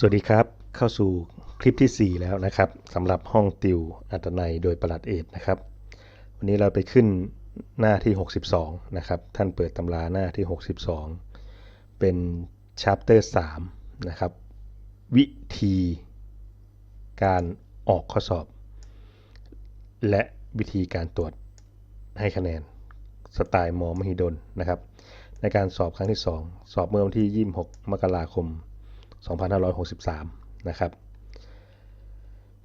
สวัสดีครับ เข้าสู่คลิปที่ 4 แล้วนะครับสำหรับห้องติวอัตนัยโดยประหลัดเอกนะครับ วันนี้เราไปขึ้นหน้าที่ 62 นะครับ ท่านเปิดตำราหน้าที่ 62 เป็น chapter 3นะครับ วิธีการออกข้อสอบ และวิธีการตรวจให้คะแนนสไตล์มอมหิดลนะครับ ในการสอบครั้งที่ 2 สอบเมื่อวันที่ 26 มกราคม 2563 นะครับ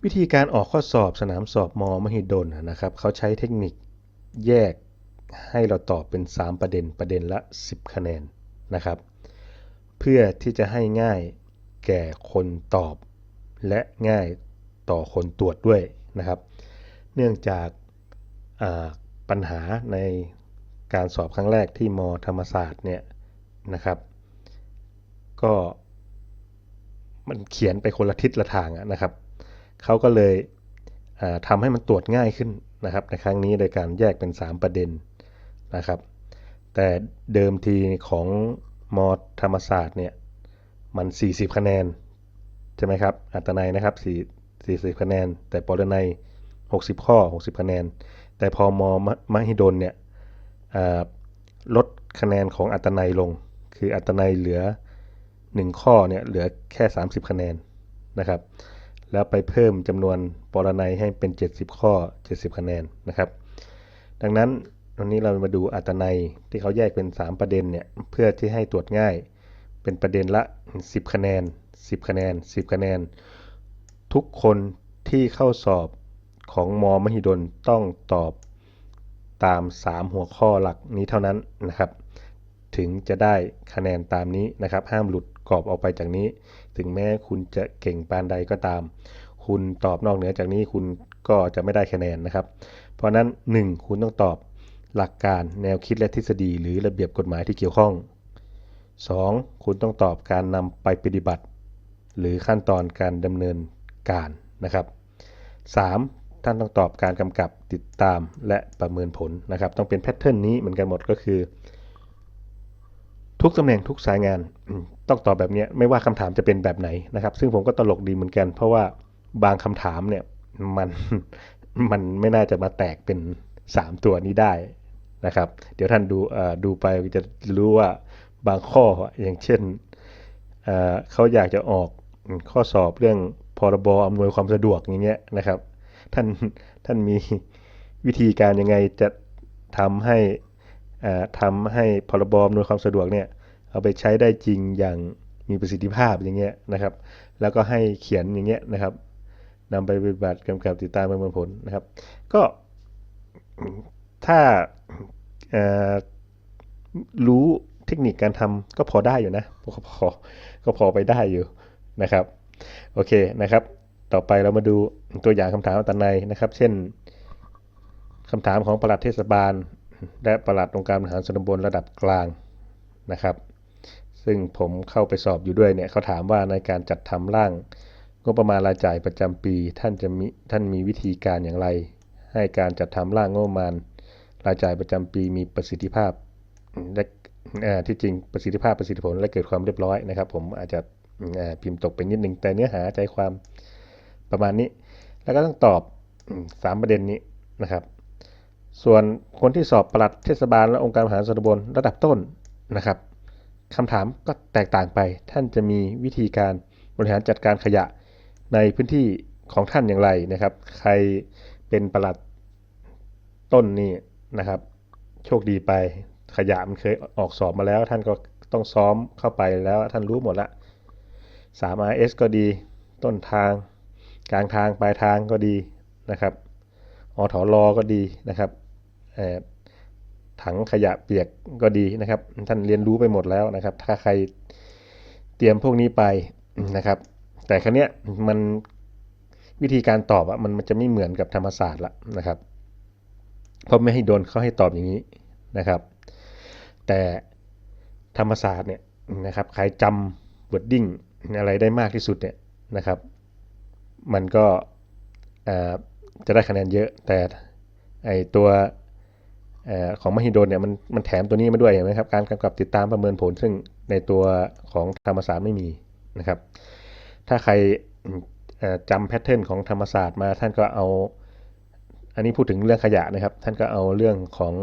วิธีการออกข้อสอบสนามสอบมมหิดลนะครับเขาใช้เทคนิคแยกให้เราตอบเป็น 3 ประเด็นประเด็นละ 10 คะแนนนะครับ เพื่อที่จะให้ง่ายแก่คนตอบ และง่ายต่อคนตรวจด้วยนะครับ เนื่องจากปัญหาในการสอบครั้งแรกที่มธรรมศาสตร์เนี่ยนะครับ ก็ มันเขียนไปคนละทิศละทางนะครับเขาก็เลยทำให้มันตรวจง่ายขึ้นนะครับในครั้งนี้โดยการแยกเป็น 3 ประเด็นนะครับ แต่เดิมทีของมอธรรมศาสตร์เนี่ยมัน 40 คะแนนใช่ไหมครับ อัตนัยนะครับ4 40 คะแนน แต่ปรนัย 60 ข้อ 60 คะแนน แต่พอมอมหิดลเนี่ยลดคะแนนของอัตนัยลง คืออัตนัยเหลือ 1 ข้อเนี่ยเหลือแค่ 30 คะแนนนะครับ แล้วไปเพิ่มจำนวนปรนัยให้เป็น 70 ข้อ 70 คะแนนนะครับ ดังนั้นวันนี้เรามาดูอัตนัยที่เขาแยกเป็น 3 ประเด็นเนี่ยเพื่อที่ให้ตรวจง่าย เป็นประเด็นละ 10 คะแนน 10 คะแนน 10 คะแนน ทุกคนที่เข้าสอบของมอมหิดลต้องตอบตาม 3 หัวข้อหลักนี้เท่านั้นนะครับ ถึงจะได้คะแนนตามนี้นะครับ ห้ามหลุดกรอบออกไปจากนี้ ถึงแม้คุณจะเก่งปานใดก็ตาม คุณตอบนอกเหนือจากนี้คุณก็จะไม่ได้คะแนนนะครับ เพราะนั้น 1. คุณต้องตอบหลักการแนวคิดและทฤษฎีหรือระเบียบกฎหมายที่เกี่ยวข้อง 2. คุณต้องตอบการนำไปปฏิบัติ หรือขั้นตอนการดำเนินการนะครับ 3. ท่านต้องตอบการกำกับติดตามและประเมินผลนะครับ ต้องเป็นแพทเทิร์นนี้เหมือนกันหมดก็คือ ทุกตำแหน่งทุกสายงานต้องตอบแบบนี้ไม่ว่าคำถามจะเป็นแบบไหนนะครับ ซึ่งผมก็ตลกดีเหมือนกัน เพราะว่าบางคำถามเนี่ยมันมันไม่น่าจะมาแตกเป็น 3 ตัวนี้ได้นะครับ เดี๋ยวท่านดูดูไปจะรู้ว่าบางข้ออย่างเช่นเขาอยากจะออกข้อสอบเรื่องพรบอำนวยความสะดวกอย่างเงี้ยนะครับ ท่านท่านมีวิธีการยังไงจะทำให้ ทำให้พรบอำนวยความสะดวกเนี่ยเอาไปใช้ได้จริงอย่างมีประสิทธิภาพอย่างเงี้ยนะครับ แล้วก็ให้เขียนอย่างเงี้ยนะครับนำไปปฏิบัติกำกับติดตามประเมินผลนะครับ ก็ถ้ารู้เทคนิคการทำก็พอได้อยู่นะก็พอก็พอไปได้อยู่นะครับ โอเคนะครับ ต่อไปเรามาดูตัวอย่างคำถามตันในนะครับ เช่นคำถามของปลัดเทศบาล และปลัดองค์การบริหารส่วนตำบลระดับกลางนะครับ ซึ่งผมเข้าไปสอบอยู่ด้วยเนี่ยเขาถามว่าในการจัดทำร่างงบประมาณรายจ่ายประจำปี ท่านจะมีท่านมีวิธีการอย่างไร ให้การจัดทำร่างงบประมาณรายจ่ายประจำปีมีประสิทธิภาพและที่จริงประสิทธิภาพประสิทธิผลและเกิดความเรียบร้อยนะครับ ผมอาจจะพิมพ์ตกไปนิดนึงแต่เนื้อหาใจความประมาณนี้ แล้วก็ต้องตอบ 3 ประเด็นนี้นะครับ ส่วนคนที่สอบปลัดเทศบาลและองค์การบริหารส่วนตำบลระดับต้นนะครับคำถามก็แตกต่างไป ท่านจะมีวิธีการบริหารจัดการขยะในพื้นที่ของท่านอย่างไรนะครับ ใครเป็นปลัดต้นนี่นะครับ โชคดีไปขยะมันเคยออกสอบมาแล้ว ท่านก็ต้องซ้อมเข้าไปแล้วท่านรู้หมดละ 3 RS ก็ดี ต้นทาง กลางทางปลายทางก็ดีนะครับอถอรอก็ดีนะครับ ถังขยะเปียกก็ดีนะครับ ท่านเรียนรู้ไปหมดแล้วนะครับ ถ้าใครเตรียมพวกนี้ไปนะครับ แต่ครั้งเนี้ยมันวิธีการตอบอะมันมันจะไม่เหมือนกับธรรมศาสตร์ละนะครับ เพราะไม่ให้โดนเขาให้ตอบอย่างนี้นะครับ แต่ธรรมศาสตร์เนี่ยนะครับใครจำบทดิ้งอะไรได้มากที่สุดเนี่ยนะครับ มันก็จะได้คะแนนเยอะแต่ไอตัว ของมหิดลเนี่ยมันมันแถมตัวนี้มาด้วยเห็นไหมครับการกำกับติดตามประเมินผลซึ่งในตัวของธรรมศาสตร์ไม่มีนะครับ ถ้าใครจำแพทเทิร์นของธรรมศาสตร์มาท่านก็เอา อันนี้พูดถึงเรื่องขยะนะครับ ท่านก็เอาเรื่องของ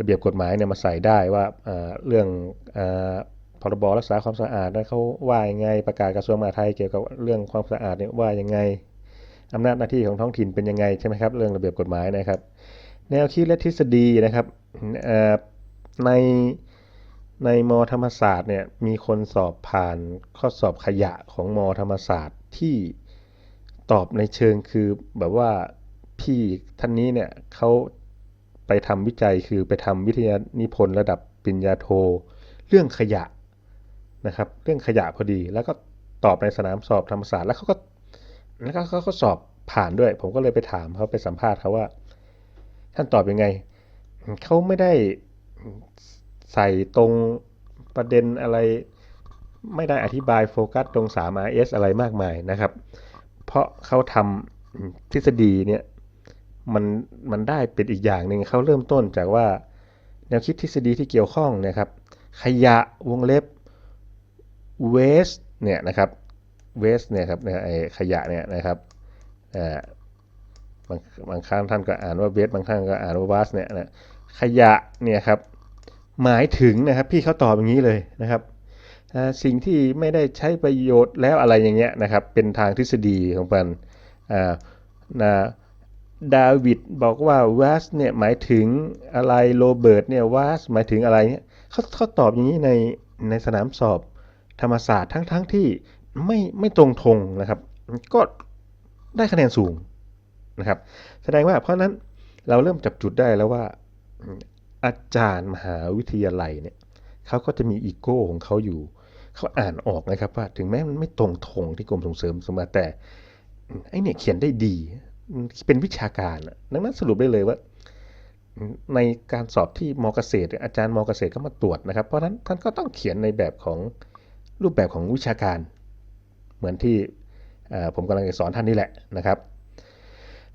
ระเบียบกฎหมายเนี่ยมาใส่ได้ว่าเรื่องอพรบรักษาความสะอาดนั้นเขาว่ายังไงประกาศกระทรวงมหาดไทยเกี่ยวกับเรื่องความสะอาดเนี่ยว่ายังไงอำนาจหน้าที่ของท้องถิ่นเป็นยังไงใช่ไหมครับเรื่องระเบียบกฎหมายนะครับ แนวคิดและทฤษฎีนะครับในในมธรรมศาสตร์เนี่ยมีคนสอบผ่านข้อสอบขยะของมธรรมศาสตร์ที่ตอบในเชิงคือแบบว่าพี่ท่านนี้เนี่ยเขาไปทำวิจัยคือไปทำวิทยานิพนธ์ระดับปริญญาโท เรื่องขยะนะครับ เรื่องขยะพอดี แล้วก็ตอบในสนามสอบธรรมศาสตร์แล้วเขาก็แล้วเขาก็สอบผ่านด้วย ผมก็เลยไปถามเขาไปสัมภาษณ์เขาว่า ท่านตอบยังไง เขาไม่ได้ใส่ตรงประเด็นอะไร ไม่ได้อธิบายโฟกัสตรง 3RS อะไรมากมายนะครับ เพราะเขาทำทฤษฎีเนี่ยมันมันได้เป็นอีกอย่างหนึ่งเขาเริ่มต้นจากว่าแนวคิดทฤษฎีที่เกี่ยวข้องนะครับ ขยะวงเล็บ waste เนี่ยนะครับ waste เนี่ยครับไอขยะเนี่ยนะครับอ่า บางบางครั้งท่านก็อ่านว่า waste บางท่านก็อ่านว่า waste เนี่ยนะขยะเนี่ยครับหมายถึงนะครับพี่เขาตอบอย่างนี้เลยนะครับสิ่งที่ไม่ได้ใช้ประโยชน์แล้วอะไรอย่างเงี้ยนะครับเป็นทางทฤษฎีของมันอ่านะดาวิดบอกว่า was เนี่ยหมายถึงอะไรโรเบิร์ตเนี่ย was หมายถึงอะไรเนี่ยเขาเขาตอบอย่างนี้ในในสนามสอบธรรมศาสตร์ทั้งทั้งที่ไม่ไม่ตรงทงนะครับ ก็ได้คะแนนสูง นะครับ แสดงว่าเพราะนั้นเราเริ่มจับจุดได้แล้วว่าอาจารย์มหาวิทยาลัยเนี่ยเขาก็จะมีอีโก้ของเขาอยู่ เขาอ่านออกนะครับว่าถึงแม้มันไม่ตรงทงที่กรมส่งเสริมสมาแต่ไอเนี่ยเขียนได้ดีเป็นวิชาการดังนั้นสรุปได้เลยว่า ในการสอบที่มเกษตร อาจารย์มเกษตรก็มาตรวจนะครับ เพราะฉะนั้นท่านก็ต้องเขียนในแบบของรูปแบบของวิชาการ เหมือนที่ผมกำลังจะสอนท่านนี่แหละนะครับ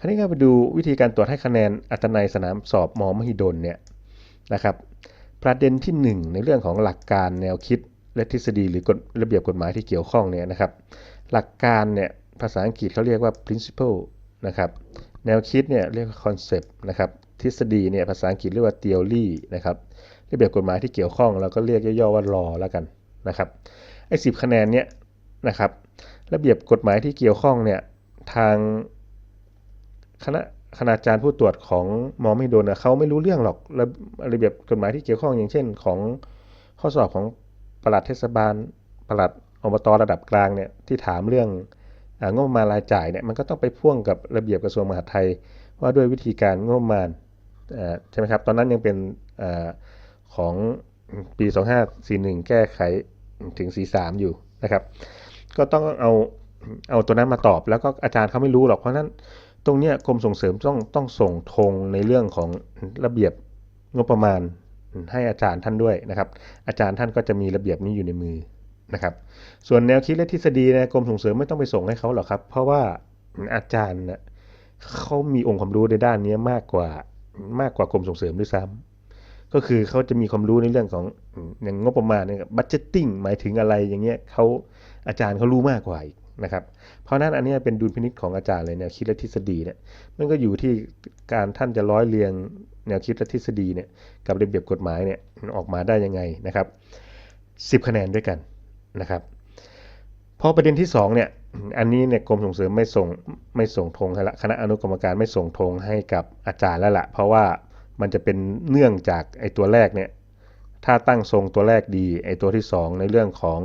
ราวนี้ก็ไปดูวิธีการตรวจให้คะแนนอัตนัยสนามสอบมอมหิดลเนี่ยนะครับประเด็นที่ 1 ในเรื่องของหลักการแนวคิดและทฤษฎีหรือกฎระเบียบกฎหมายที่เกี่ยวข้องเนี่ยนะครับ หลักการเนี่ยภาษาอังกฤษเขาเรียกว่า principle นะครับแนวคิดเนี่ยเรียกว่า concept นะครับทฤษฎีเนี่ยภาษาอังกฤษเรียกว่า theory นะครับระเบียบกฎหมายที่เกี่ยวข้องเราก็เรียกย่อๆว่า law แล้วกันนะครับไอ้สิคะแนนเนี่ยนะครับระเบียบกฎหมายที่เกี่ยวข้องเนี่ยทาง คณะคณาจารย์ผู้ตรวจของมอไม่โดนเขาไม่รู้เรื่องหรอกระระเบียบกฎหมายที่เกี่ยวข้องอย่างเช่น ของข้อสอบของประหลัดเทศบาลประหลัดอบตระดับกลางเนี่ยที่ถามเรื่องงบประมาณรายจ่ายเนี่ยมันก็ต้องไปพ่วงกับระเบียบกระทรวงมหาดไทย ว่าด้วยวิธีการงบประมาณใช่ไหมครับตอนนั้นยังเป็นอของปี 2541 แก้ไขถึง 43 อยู่นะครับ ก็ต้องเอาเอาตัวนั้นมาตอบแล้วก็อาจารย์เขาไม่รู้หรอกเพราะนั้น ตรงนี้กรมส่งเสริมต้องต้องส่งธงในเรื่องของระเบียบงบประมาณให้อาจารย์ท่านด้วยนะครับ อาจารย์ท่านก็จะมีระเบียบนี้อยู่ในมือนะครับส่วนแนวคิดและทฤษฎีนะกรมส่งเสริมไม่ต้องไปส่งให้เขาหรอกครับ เพราะว่าอาจารย์นะเขามีองค์ความรู้ในด้านนี้มากกว่ามากกว่ากรมส่งเสริมด้วยซ้ำก็คือเขาจะมีความรู้ในเรื่องของอย่างงบประมาณเนี่ยบัตเจตติ้งหมายถึงอะไรอย่างเงี้ยเขาอาจารย์เขารู้มากกว่าอีก นะครับเพราะนั้นอันนี้เป็นดุลพินิจของอาจารย์เลยแนวคิดและทฤษฎีเนี่ยมันก็อยู่ที่การท่านจะร้อยเรียงแนวคิดและทฤษฎีเนี่ยกับระเบียบกฎหมายเนี่ยออกมาได้ยังไงนะครับ10 คะแนนด้วยกันนะครับพอประเด็นที่2เนี่ยอันนี้เนี่ยกรมส่งเสริมไม่ส่งไม่ส่งธงให้ละคณะอนุกรรมการไม่ส่งธงให้กับอาจารย์แล้วละเพราะว่ามันจะเป็นเนื่องจากไอ้ตัวแรกเนี่ยถ้าตั้งทรงตัวแรกดีไอ้ตัวที่ 2 ในเรื่องของ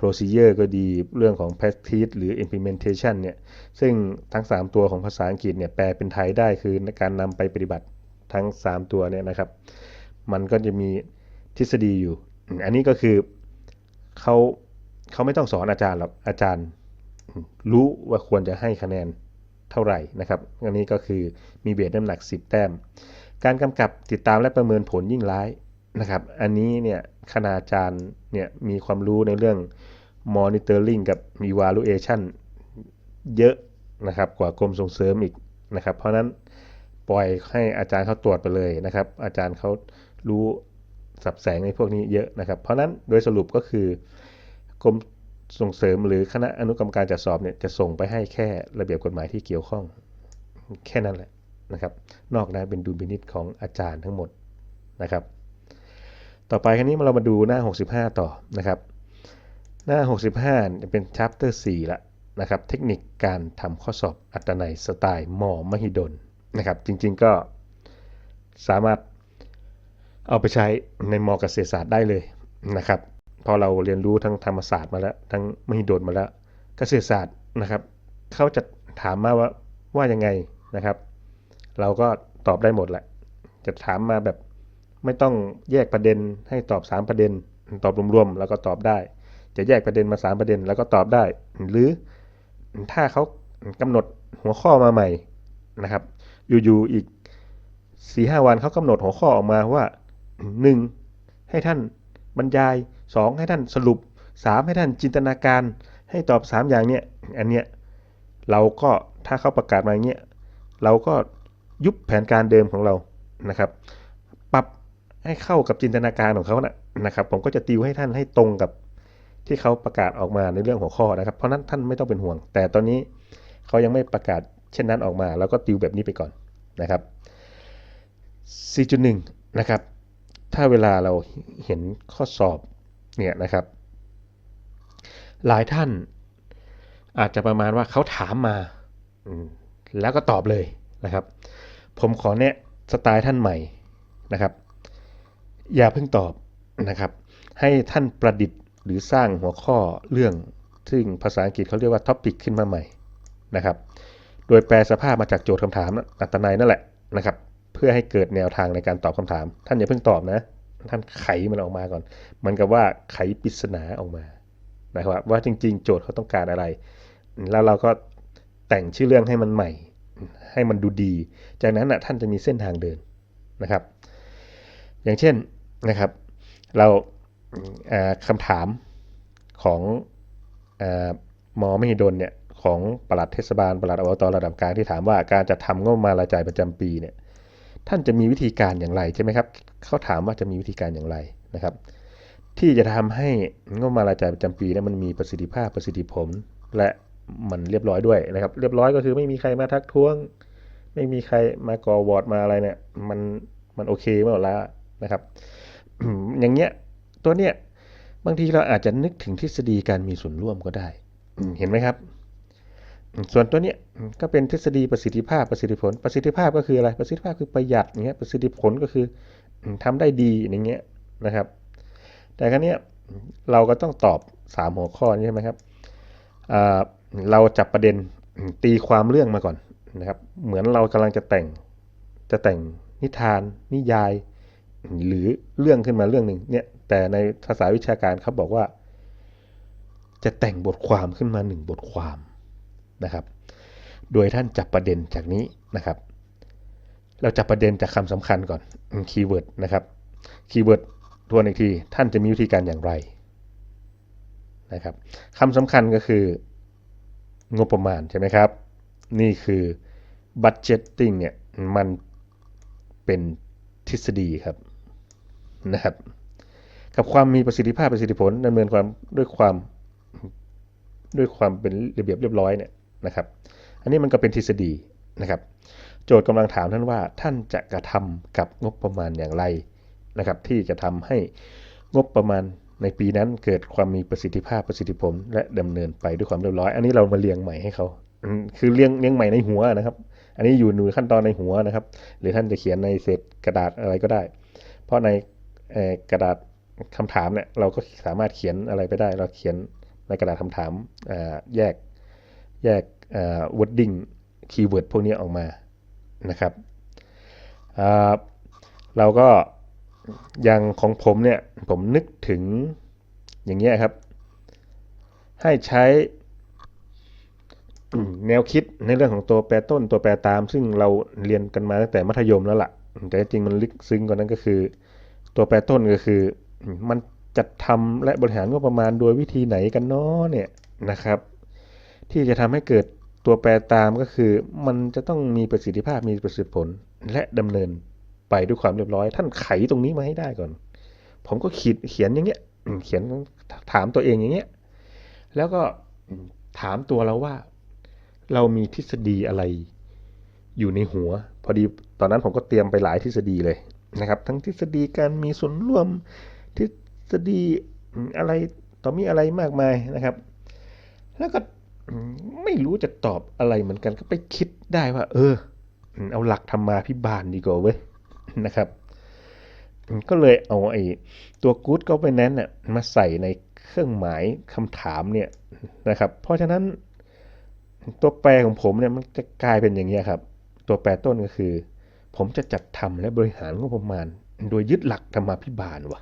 procedure ก็ดีเรื่องของ practice หรือ implementation เนี่ยซึ่งทั้ง 3 ตัวของภาษาอังกฤษเนี่ยแปลเป็นไทยได้คือการนำไปปฏิบัติทั้ง 3 ตัวเนี่ยนะครับ มันก็จะมีทฤษฎีอยู่ อันนี้ก็คือเขาเขาไม่ต้องสอนอาจารย์หรอกอาจารย์ รู้ว่าควรจะให้คะแนนเท่าไหร่นะครับ อันนี้ก็คือมีเบสน้ำหนัก 10 แต้ม การกำกับติดตามและประเมินผลยิ่งร้ายนะครับ อันนี้เนี่ย คณาจารย์เนี่ยมีความรู้ในเรื่อง monitoring กับ evaluation เยอะนะครับกว่ากรมส่งเสริมอีกนะครับ เพราะนั้นปล่อยให้อาจารย์เขาตรวจไปเลยนะครับ อาจารย์เขารู้สับแสงในพวกนี้เยอะนะครับ เพราะนั้นโดยสรุปก็คือกรมส่งเสริมหรือคณะอนุกรรมการจัดสอบเนี่ยจะส่งไปให้แค่ระเบียบกฎหมายที่เกี่ยวข้อง แค่นั้นแหละนะครับ นอกนั้นเป็นดุลพินิจของอาจารย์ทั้งหมดนะครับ ต่อไปครั้นี้เรามาดูหน้า 65 ต่อนะครับ หน้า 65จะเป็น chapter 4ละนะครับ เทคนิคการทำข้อสอบอัตนัยสไตล์มอมหิดลนะครับ จริงๆก็สามารถเอาไปใช้ในมอเกษตรศาสตร์ได้เลยนะครับ พอเราเรียนรู้ทั้งธรรมศาสตร์มาแล้ว ทั้งมหิดลมาแล้ว เกษตรศาสตร์นะครับ เขาจะถามมาว่าว่ายังไงนะครับ เราก็ตอบได้หมดแหละ จะถามมาแบบ ไม่ต้องแยกประเด็นให้ตอบ 3 ประเด็น ตอบรวมๆแล้วก็ตอบได้ จะแยกประเด็นมา 3 ประเด็นแล้วก็ตอบได้ หรือถ้าเขากำหนดหัวข้อมาใหม่นะครับ อยู่ๆอีก4-5วันเขากำหนดหัวข้อออกมาว่า 1. ให้ท่านบรรยาย 2. ให้ท่านสรุป 3. ให้ท่านจินตนาการ ให้ตอบ 3 อย่างเนี้ยอันเนี้ยเราก็ถ้าเขาประกาศมาอย่างเงี้ยเราก็ยุบแผนการเดิมของเรานะครับ ให้เข้ากับจินตนาการของเขานะนะครับ ผมก็จะติวให้ท่านให้ตรงกับที่เขาประกาศออกมาในเรื่องหัวข้อนะครับ เพราะนั้นท่านไม่ต้องเป็นห่วง แต่ตอนนี้เขายังไม่ประกาศเช่นนั้นออกมาแล้วก็ติวแบบนี้ไปก่อนนะครับ 4.1 นะครับ ถ้าเวลาเราเห็นข้อสอบเนี่ยนะครับ หลายท่านอาจจะประมาณว่าเขาถามมาแล้วก็ตอบเลยนะครับ ผมขอแนะสไตล์ท่านใหม่นะครับ อย่าเพิ่งตอบนะครับ ให้ท่านประดิษฐ์หรือสร้างหัวข้อเรื่อง ซึ่งภาษาอังกฤษเขาเรียกว่าท็อปิกขึ้นมาใหม่นะครับโดยแปลสภาพมาจากโจทย์คำถามอัตนัยนั่นแหละนะครับ เพื่อให้เกิดแนวทางในการตอบคำถาม ท่านอย่าเพิ่งตอบนะ ท่านไขมันออกมาก่อน มันกับว่าไขปริศนาออกมานะครับว่าจริง ๆ โจทย์เขาต้องการอะไร แล้วเราก็แต่งชื่อเรื่องให้มันใหม่ ให้มันดูดี จากนั้นนะท่านจะมีเส้นทางเดินนะครับ อย่างเช่น นะครับ เราคำถามของมอมหิดลเนี่ยของปลัดเทศบาลปลัดอบตระดับกลางที่ถามว่าการจะทำงบมารายจ่ายประจำปีเนี่ยท่านจะมีวิธีการอย่างไรใช่ไหมครับเขาถามว่าจะมีวิธีการอย่างไรนะครับ ที่จะทำให้งบมารายจ่ายประจำปีเนี่ยมันมีประสิทธิภาพประสิทธิผล และมันเรียบร้อยด้วยนะครับ เรียบร้อยก็คือไม่มีใครมาทักท้วง ไม่มีใครมาก่อวอร์ดมาอะไรเนี่ยมันมันโอเคหมดแล้วนะครับ อย่างเงี้ยตัวเนี้ยบางทีเราอาจจะนึกถึงทฤษฎีการมีส่วนร่วมก็ได้ เห็นไหมครับ ส่วนตัวเนี้ยก็เป็นทฤษฎีประสิทธิภาพประสิทธิผล ประสิทธิภาพก็คืออะไรประสิทธิภาพคือประหยัดอย่างเงี้ยประสิทธิผลก็คือทำได้ดีอย่างเงี้ยนะครับ แต่ครั้งนี้เราก็ต้องตอบ 3 หัวข้อใช่ไหมครับเราจับประเด็นตีความเรื่องมาก่อนนะครับ เหมือนเรากำลังจะแต่งจะแต่งนิทานนิยาย หรือเรื่องขึ้นมาเรื่องหนึ่งเนี่ยแต่ในภาษาวิชาการเขาบอกว่า จะแต่งบทความขึ้นมาหนึ่งบทความนะครับ โดยท่านจับประเด็นจากนี้นะครับ เราจับประเด็นจากคำสำคัญก่อนคีย์เวิร์ดนะครับคีย์เวิร์ดทวนอีกทีท่านจะมีวิธีการอย่างไรนะครับคำสำคัญก็คืองบประมาณใช่ไหมครับ นี่คือ budgeting เนี่ยมันเป็นทฤษฎีครับ นะครับ กับความมีประสิทธิภาพประสิทธิผลดำเนินความด้วยความด้วยความเป็นระเบียบเรียบร้อยเนี่ยนะครับ อันนี้มันก็เป็นทฤษฎีนะครับ โจทย์กำลังถามท่านว่าท่านจะกระทำกับงบประมาณอย่างไรนะครับ ที่จะทำให้งบประมาณในปีนั้นเกิดความมีประสิทธิภาพประสิทธิผล และดำเนินไปด้วยความเรียบร้อย อันนี้เรามาเรียงใหม่ให้เขาคือเรียงเรียงใหม่ในหัวนะครับ อันนี้อยู่ในขั้นตอนในหัวนะครับ หรือท่านจะเขียนในเศษกระดาษอะไรก็ได้ เพราะใน กระดาษคำถามเนี่ยเราก็สามารถเขียนอะไรไปได้ เราเขียนในกระดาษคำถามแยกแยก wording keyword พวกนี้ออกมานะครับเราก็อย่างของผมเนี่ยผมนึกถึงอย่างเงี้ยครับ ให้ใช้แนวคิดในเรื่องของตัวแปรต้นตัวแปรตาม ซึ่งเราเรียนกันมาตั้งแต่มัธยมแล้วละ่ะ แต่จริงมันลึกซึ้งกว่านั้นก็คือ ตัวแปรต้นก็คือ มันจัดทำและบริหารงบประมาณโดยวิธีไหนกันเนาะเนี่ยนะครับ ที่จะทำให้เกิดตัวแปรตามก็คือ มันจะต้องมีประสิทธิภาพมีประสิทธิผลและดำเนินไปด้วยความเรียบร้อย ท่านไขตรงนี้มาให้ได้ก่อน ผมก็ขีดเขียนอย่างเงี้ยเขียนถามตัวเองอย่างเงี้ยแล้วก็ถามตัวเราว่า เรามีทฤษฎีอะไรอยู่ในหัว พอดีตอนนั้นผมก็เตรียมไปหลายทฤษฎีเลย นะครับ ทั้งทฤษฎีการมีส่วนร่วมทฤษฎีอะไรต่อมีอะไรมากมายนะครับ แล้วก็ไม่รู้จะตอบอะไรเหมือนกันก็ไปคิดได้ว่า เออ เอาหลักธรรมาพิบาลดีกว่าเว้ยนะครับก็เลยเอาไอ้ตัว good governance น่ะมาใส่ในเครื่องหมายคำถามเนี่ยนะครับ เพราะฉะนั้นตัวแปรของผมเนี่ยมันจะกลายเป็นอย่างนี้ครับ ตัวแปรต้นก็คือ ผมจะจัดทำและบริหารงบประมาณ โดยยึดหลักธรรมาพิบาลวะ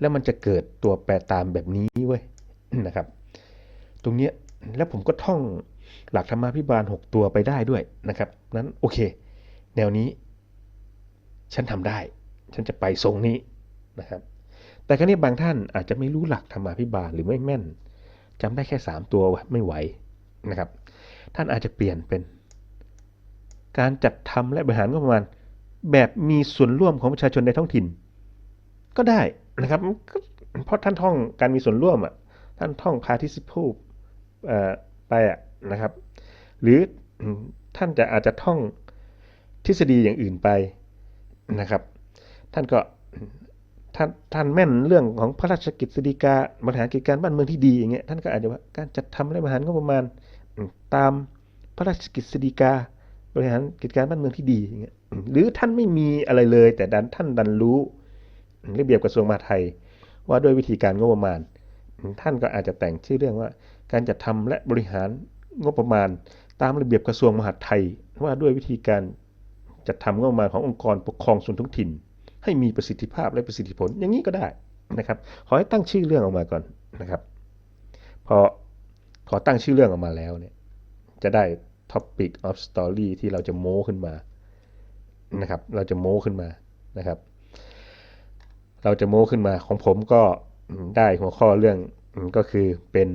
แล้วมันจะเกิดตัวแปรตามแบบนี้เว้ยนะครับ ตรงเนี้ยแล้วผมก็ท่องหลักธรรมาพิบาล 6 ตัวไปได้ด้วยนะครับ นั้นโอเค แนวนี้ ฉันทำได้ ฉันจะไปทรงนี้นะครับ แต่ครั้นี้บางท่านอาจจะไม่รู้หลักธรรมาพิบาลหรือไม่แม่นจำได้แค่ 3 ตัวไม่ไหวนะครับ ท่านอาจจะเปลี่ยนเป็น การจัดทำและบริหารงบประมาณ แบบมีส่วนร่วมของประชาชนในท้องถิ่น ก็ได้นะครับเพราะท่านท่องการมีส่วนร่วมอะท่านท่อง participle ไปอะนะครับ หรือท่านจะอาจจะท่องทฤษฎีอย่างอื่นไปนะครับ ท่านก็ท่านท่านแม่นเรื่องของพระราชกิจสีกาบริหารกิจการบ้านเมืองที่ดีอย่างเงี้ยท่านก็อาจจะว่าการจัดทำและบริหารงบประมาณตามพระราชกิจสีกา บริหารกิจการบ้านเมืองที่ดีอย่างเงี้ยหรือท่านไม่มีอะไรเลย แต่ดันท่านดันรู้ระเบียบกระทรวงมหาดไทย ว่าด้วยวิธีการงบประมาณ ท่านก็อาจจะแต่งชื่อเรื่องว่า การจัดทำและบริหารงบประมาณ ตามระเบียบกระทรวงมหาดไทย ว่าด้วยวิธีการจัดทำงบประมาณขององค์กรปกครองส่วนท้องถิ่น ให้มีประสิทธิภาพและประสิทธิผลอย่างนี้ก็ได้นะครับ ขอให้ตั้งชื่อเรื่องออกมาก่อนนะครับ พอขอตั้งชื่อเรื่องออกมาแล้วเนี่ย จะได้ topic of story ที่เราจะโม้ขึ้นมานะครับ เราจะโม้ขึ้นมานะครับ เราจะโม้ขึ้นมาของผมก็ได้หัวข้อเรื่องก็คือเป็น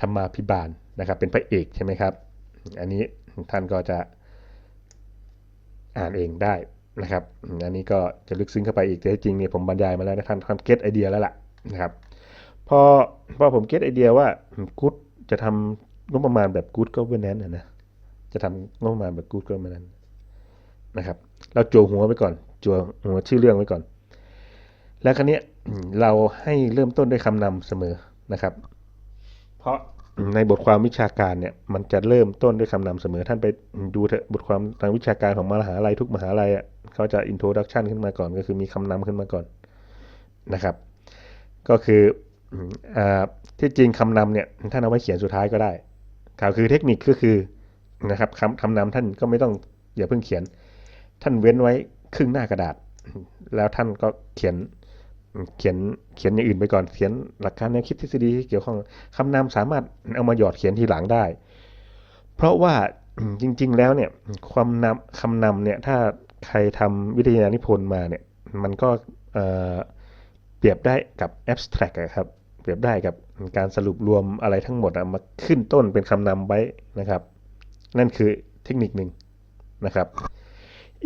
ธรรมาพิบาลนะครับ เป็นพระเอกใช่ไหมครับ อันนี้ท่านก็จะอ่านเองได้นะครับ อันนี้ก็จะลึกซึ้งเข้าไปอีกแต่จริงเนี่ยผมบรรยายมาแล้วนะท่านท่านเก็ตไอเดียแล้วล่ะนะครับ พอพอผมเก็ตไอเดียว่ากู๊ดจะทำ งบประมาณแบบกู๊ดก็เวนแนนนะจะทำงบประมาณแบบกู๊ดก็เวนแนนนะครับ เราจั่วหัวไปก่อน จั่วหัวชื่อเรื่องไว้ก่อน แล้วครั้นี้เราให้เริ่มต้นด้วยคำนำเสมอนะครับ เพราะในบทความวิชาการเนี่ยมันจะเริ่มต้นด้วยคำนำเสมอท่านไปดูเถอะบทความทางวิชาการของมหาลัยทุกมหาลัยอะเขาจะ introduction ขึ้นมาก่อน ก็คือมีคำนำขึ้นมาก่อนนะครับ ก็คืออที่จริงคำนำเนี่ยท่านเอาไว้เขียนสุดท้ายก็ได้ ข่าวคือเทคนิคก็คือนะครับคำคำนำท่านก็ไม่ต้องอย่าเพิ่งเขียน ท่านเว้นไว้ครึ่งหน้ากระดาษ แล้วท่านก็เขียนเขียนเขียนอย่างอื่นไปก่อนเขียนหลักการแนวคิดทฤษฎีที่เกี่ยวข้องคำนำสามารถเอามาหยอดเขียนทีหลังได้ เพราะว่าจริง ๆ แล้วเนี่ยความนำคำนำเนี่ยถ้าใครทำวิทยานิพนธ์มาเนี่ยมันก็เปรียบได้กับ abstract ครับ เปรียบได้กับการสรุปรวมอะไรทั้งหมดมาขึ้นต้นเป็นคำนำไว้นะครับ นั่นคือเทคนิคหนึ่งนะครับ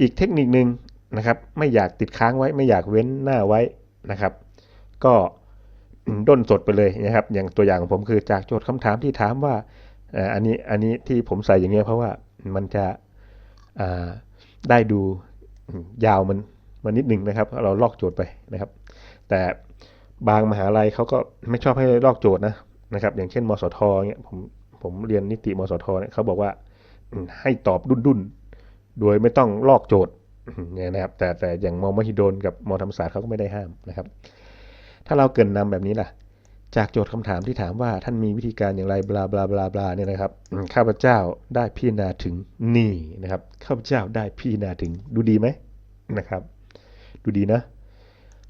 อีกเทคนิคหนึ่งนะครับ ไม่อยากติดค้างไว้ไม่อยากเว้นหน้าไว้นะครับ ก็ด้นสดไปเลยนะครับ อย่างตัวอย่างของผมคือจากโจทย์คำถามที่ถามว่าอันนี้อันนี้ที่ผมใส่อย่างเงี้ยเพราะว่ามันจะได้ดูยาวมันมันนิดหนึ่งนะครับ เราลอกโจทย์ไปนะครับ แต่ บางมหาลัยเขาก็ไม่ชอบให้ลอกโจทย์นะนะครับ อย่างเช่น มสทเงี้ยผมผมเรียนนิติมสทเนี่ยเขาบอกว่าให้ตอบดุนดุนโดยไม่ต้องลอกโจทย์เนี่ยนะครับ แต่แต่อย่างมอมหิดลกับมอธรรมศาสตร์เขาก็ไม่ได้ห้ามนะครับ ถ้าเราเกินนำแบบนี้ล่ะ จากโจทย์คำถามที่ถามว่าท่านมีวิธีการอย่างไรบลาบลาบลาบลาเนี่ยนะครับข้าพเจ้าได้พิจารณาถึงนี่นะครับข้าพเจ้าได้พิจารณาถึงดูดีไหมนะครับ ดูดีนะ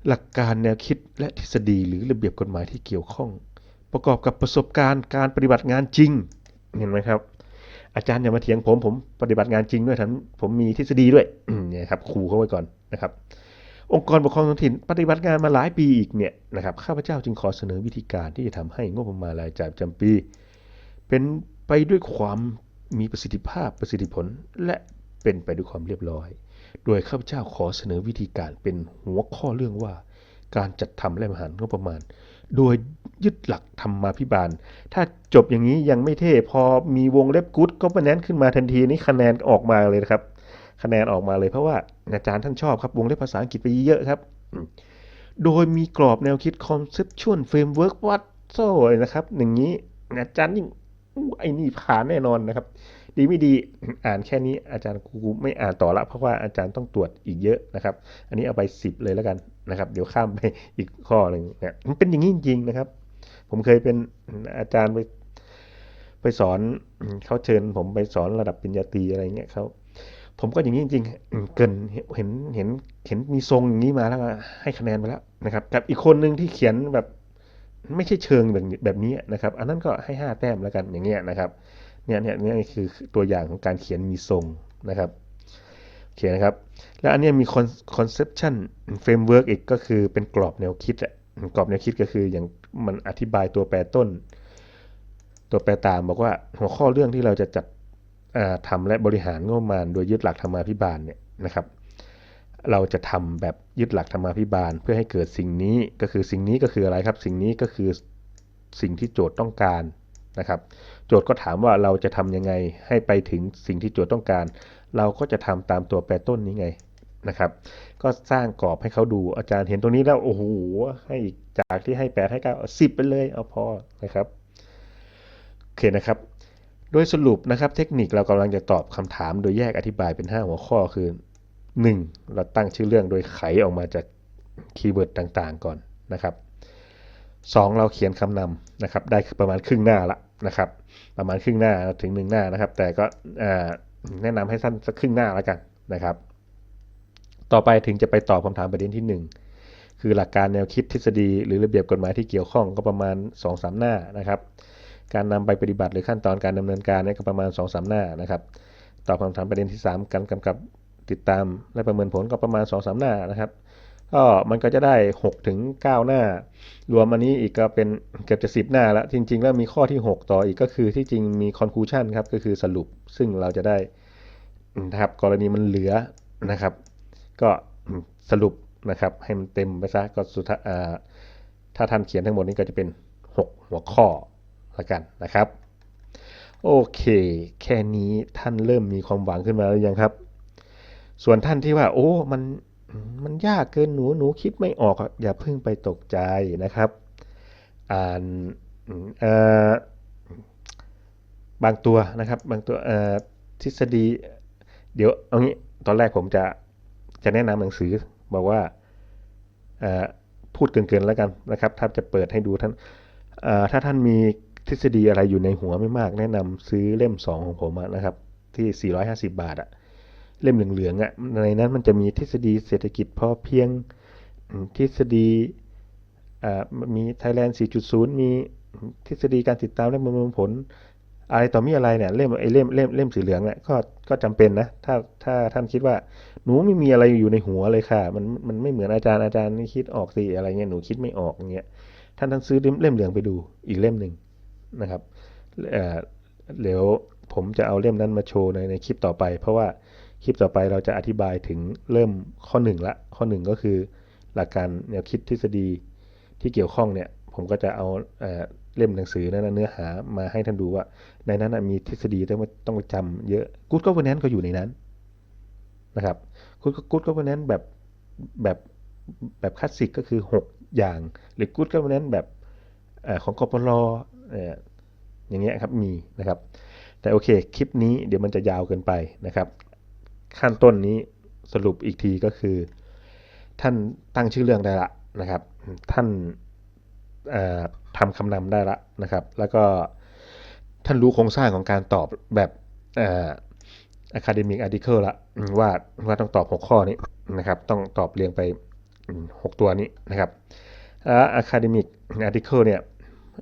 หลักการแนวคิดและทฤษฎีหรือระเบียบกฎหมายที่เกี่ยวข้อง ประกอบกับประสบการณ์การปฏิบัติงานจริงเห็นไหมครับ อาจารย์อย่ามาเถียงผมผมปฏิบัติงานจริงด้วยทั้งผมมีทฤษฎีด้วยเนี่ยครับขู่เขาไว้ก่อนนะครับ องค์กรปกครองท้องถิ่นปฏิบัติงานมาหลายปีอีกเนี่ยนะครับข้าพเจ้าจึงขอเสนอวิธีการที่จะทำให้งบประมาณรายจ่ายประจำปี เป็นไปด้วยความมีประสิทธิภาพประสิทธิผลและเป็นไปด้วยความเรียบร้อย โดยข้าพเจ้าขอเสนอวิธีการเป็นหัวข้อเรื่องว่า การจัดทำและบริหารงบประมาณ โดยยึดหลักธรรมาภิบาล ถ้าจบอย่างนี้ยังไม่เท่พอมีวงเล็บกู๊ดก็คะแนนขึ้นมาทันทีนี่คะแนนออกมาเลยนะครับ คะแนนออกมาเลยเพราะว่าอาจารย์ท่านชอบครับวงเล็บภาษาอังกฤษไปเยอะครับ โดยมีกรอบแนวคิด conceptual framework วัดโซ่นะครับอย่างนี้อาจารย์ยิ่งไอ้นี่ผ่านแน่นอนนะครับ ดีไม่ดีอ่านแค่นี้อาจารย์กูไม่อ่านต่อละเพราะว่าอาจารย์ต้องตรวจอีกเยอะนะครับ อันนี้เอาไปสิบเลยแล้วกันนะครับ เดี๋ยวข้ามไปอีกข้อหนึ่งเนี่ยมันเป็นอย่างนี้จริงๆนะครับ ผมเคยเป็นอาจารย์ไปไปสอนเขาเชิญ ผมไปสอนระดับปริญญาตรีอะไรเงี้ยเขาผมก็อย่างนี้จริงๆ เกินเห็นเห็นเห็นมีทรงอย่างนี้มาแล้วให้คะแนนไปแล้วนะครับ กับอีกคนหนึ่งที่เขียนแบบไม่ใช่เชิงแบบแบบนี้นะครับ อันนั้นก็ให้ห้าแต้มแล้วกันอย่างเงี้ยนะครับ เนี่ยเนี่ยเนี่ยคือตัวอย่างของการเขียนมีทรงนะครับโอเคนะครับ แล้วอันนี้มี con- conception framework อีกก็คือเป็นกรอบแนวคิดอะกรอบแนวคิดก็คืออย่างมันอธิบายตัวแปรต้น ตัวแปรตามบอกว่าหัวข้อเรื่องที่เราจะจัดอ่าทำและบริหารงบประมาณ โดยยึดหลักธรรมาภิบาลเนี่ยนะครับ เราจะทำแบบยึดหลักธรรมาภิบาล เพื่อให้เกิดสิ่งนี้ก็คือสิ่งนี้ก็คืออะไรครับ สิ่งนี้ก็คือสิ่งที่โจทย์ต้องการ นะครับโจทย์ก็ถามว่าเราจะทำยังไงให้ไปถึงสิ่งที่โจทย์ต้องการ เราก็จะทำตามตัวแปรต้นนี้ไงนะครับก็สร้างกรอบให้เขาดูอาจารย์เห็นตรงนี้แล้วโอ้โหให้จากที่ให้แปดให้เก้าสิบไปเลยเอาพอนะครับโอเคนะครับโดยสรุปนะครับเทคนิคเรากำลังจะตอบคำถามโดยแยกอธิบายเป็น 5 หัวข้อคือ 1. เราตั้งชื่อเรื่องโดยไขออกมาจากคีย์เวิร์ดต่างๆก่อนนะครับ 2. เราเขียนคำนำนะครับได้ประมาณครึ่งหน้าละนะครับประมาณครึ่งหน้าถึงหนึ่งหน้านะครับ แต่ก็แนะนำให้สั้นสักครึ่งหน้าแล้วกันนะครับ ต่อไปถึงจะไปตอบคำถามประเด็นที่ 1 คือหลักการแนวคิดทฤษฎี หรือระเบียบกฎหมายที่เกี่ยวข้องก็ประมาณ 2-3 หน้านะครับการนำไปปฏิบัติหรือขั้นตอนการดำเนินการเนี่ยก็ประมาณ2-3หน้านะครับ ตอบคำถามประเด็นที่ 3 การกำกับติดตามและประเมินผลก็ประมาณ2-3หน้านะครับ ก็มันก็จะได้6ถึง9หน้า รวมอันนี้อีกก็เป็นเกือบจะ10 หน้าแล้วจริง ๆ แล้วมีข้อที่ 6 ต่ออีกก็คือที่จริงมี conclusion ครับก็คือสรุปซึ่งเราจะได้นะครับกรณีมันเหลือนะครับ ก็สรุปนะครับให้มันเต็มไปซะก็สุดท้าถ้าท่านเขียนทั้งหมดนี้ก็จะเป็น 6 หัวข้อละกันนะครับ โอเค แค่นี้ท่านเริ่มมีความหวังขึ้นมาหรือยังครับ ส่วนท่านที่ว่า โอ้มัน มันยากเกินหนูหนูคิดไม่ออกอะอย่าเพิ่งไปตกใจนะครับ อ่านเออบางตัวนะครับบางตัวทฤษฎี เดี๋ยวเอางี้ตอนแรกผมจะจะแนะนำหนังสือบอกว่าพูดเกินๆแล้วกันนะครับ ถ้าจะเปิดให้ดูท่านถ้าท่านมีทฤษฎีอะไรอยู่ในหัวไม่มาก แนะนำซื้อเล่ม 2 ของผมนะครับ ที่ 450 บาทอะ เล่มเหลืองๆอะในนั้นมันจะมีทฤษฎีเศรษฐกิจพอเพียงทฤษฎีมี Thailand 4.0 มีทฤษฎีการติดตามและประเมินผล อะไรต่อมีอะไรเนี่ยเล่มไอ้เล่มเล่มเล่มสีเหลืองเนี่ยก็ก็จำเป็นนะถ้าถ้าท่านคิดว่าหนูไม่มีอะไรอยู่ในหัวเลยค่ะ มันมันไม่เหมือนอาจารย์อาจารย์นี่คิดออกสิอะไรเงี้ยหนูคิดไม่ออกเงี้ยท่านท่านซื้อเล่มเล่มเหลืองไปดูอีกเล่มหนึ่งนะครับเอ่อเดี๋ยวผมจะเอาเล่มนั้นมาโชว์ในในคลิปต่อไป เพราะว่า ลิปต่อไปเราจะอธิบายถึงเริ่มข้อหนึ่งละข้อหนึ่งก็คือหลักการแนวคิดทฤษฎีที่เกี่ยวข้องเนี่ยผมก็จะเอาเอเล่มหนังสือนั้นเนื้อหามาให้ท่านดูว่า ในนั้นมีทฤษฎีต้องต้องจำเยอะกู๊ดก็วันนั้นก็อยู่ในนั้นนะครับกู๊ดกู๊ดก็วันนั้นแบบแบบแบบคลาสสิกก็คือ 6 อย่าง หรือกู๊ดก็วันนั้นแบบอของกปรออย่างเงี้ยครับมีนะครับ แต่โอเคคลิปนี้เดี๋ยวมันจะยาวเกินไปนะครับ ขั้นต้นนี้สรุปอีกทีก็คือ ท่านตั้งชื่อเรื่องได้ละนะครับ ท่านทำคำนำได้ละนะครับ แล้วก็ท่านรู้โครงสร้างของการตอบแบบอ่อ academic article ละว่าว่าต้องตอบ 6 ข้อนี้นะครับ ต้องตอบเรียงไปหกตัวนี้นะครับแล้ว academic article เนี่ย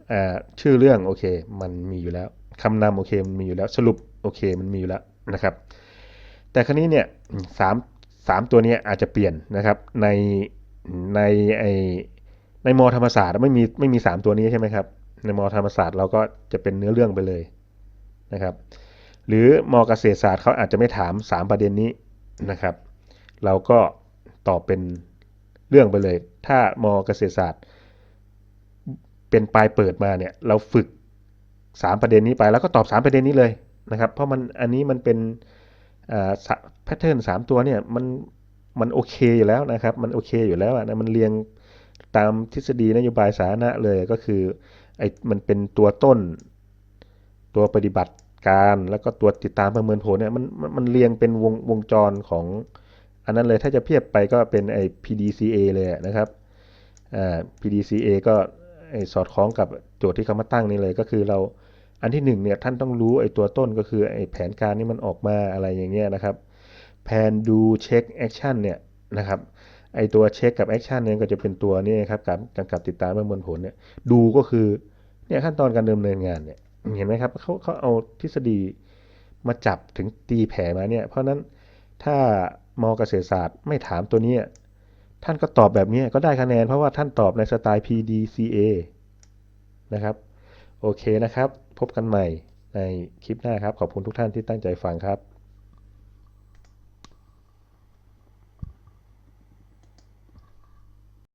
เอ่อชื่อเรื่องโอเค มันมีอยู่แล้วคำนำโอเคมันมีอยู่แล้วสรุปโอเคมันมีอยู่แล้วนะครับ แต่ครั้นี้เนี่ยสามสามตัวนี้อาจจะเปลี่ยนนะครับในในไอในมอธรรมศาสตร์ไม่มีไม่มีสามตัวนี้ใช่ไหมครับในมอธรรมศาสตร์เราก็จะเป็นเนื้อเรื่องไปเลยนะครับ หรือมอเกษตรศาสตร์เขาอาจจะไม่ถามสามประเด็นนี้นะครับ เราก็ตอบเป็นเรื่องไปเลย ถ้ามอเกษตรศาสตร์ เป็นปลายเปิดมาเนี่ยเราฝึก3ประเด็นนี้ไปแล้วก็ตอบ3ประเด็นนี้เลยนะครับ เพราะมันอันนี้มันเป็น แพทเทิร์นสามตัวเนี่ยมันมันโอเคอยู่แล้วนะครับ มันโอเคอยู่แล้วนะมันเรียงตามทฤษฎีนโยบายสาธารณะเลยก็คือไอ้มันเป็นตัวต้น ตัวปฏิบัติการแล้วก็ตัวติดตามประเมินผลเนี่ยมันมันเรียงเป็นวงวงจรของอันนั้นเลยถ้าจะเทียบไปก็เป็นไอ้ PDCA เลยนะครับอ่า PDCA ก็ไอ้สอดคล้องกับโจทย์ที่เขามาตั้งนี่เลยก็คือเรา อันที่หนึ่งเนี่ยท่านต้องรู้ไอ้ตัวต้นก็คือไอ้แผนการนี่มันออกมาอะไรอย่างเงี้ยนะครับแผนดูเช็คแอคชั่นเนี่ยนะครับไอตัวเช็คกับแอคชั่นเนี่ยก็จะเป็นตัวนี้ครับการกำกับติดตามประเมินผลเนี่ยดูก็คือเนี่ยขั้นตอนการดำเนินงานเนี่ยเห็นไหมครับเขาเขาเอาทฤษฎีมาจับถึงตีแผ่มาเนี่ยเพราะนั้นถ้ามอเกษตรศาสตร์ไม่ถามตัวนี้ท่านก็ตอบแบบนี้ก็ได้คะแนนเพราะว่าท่านตอบในสไตล์ PDCA นะครับโอเคนะครับ พบกันใหม่ในคลิปหน้าครับ ขอบคุณทุกท่านที่ตั้งใจฟังครับ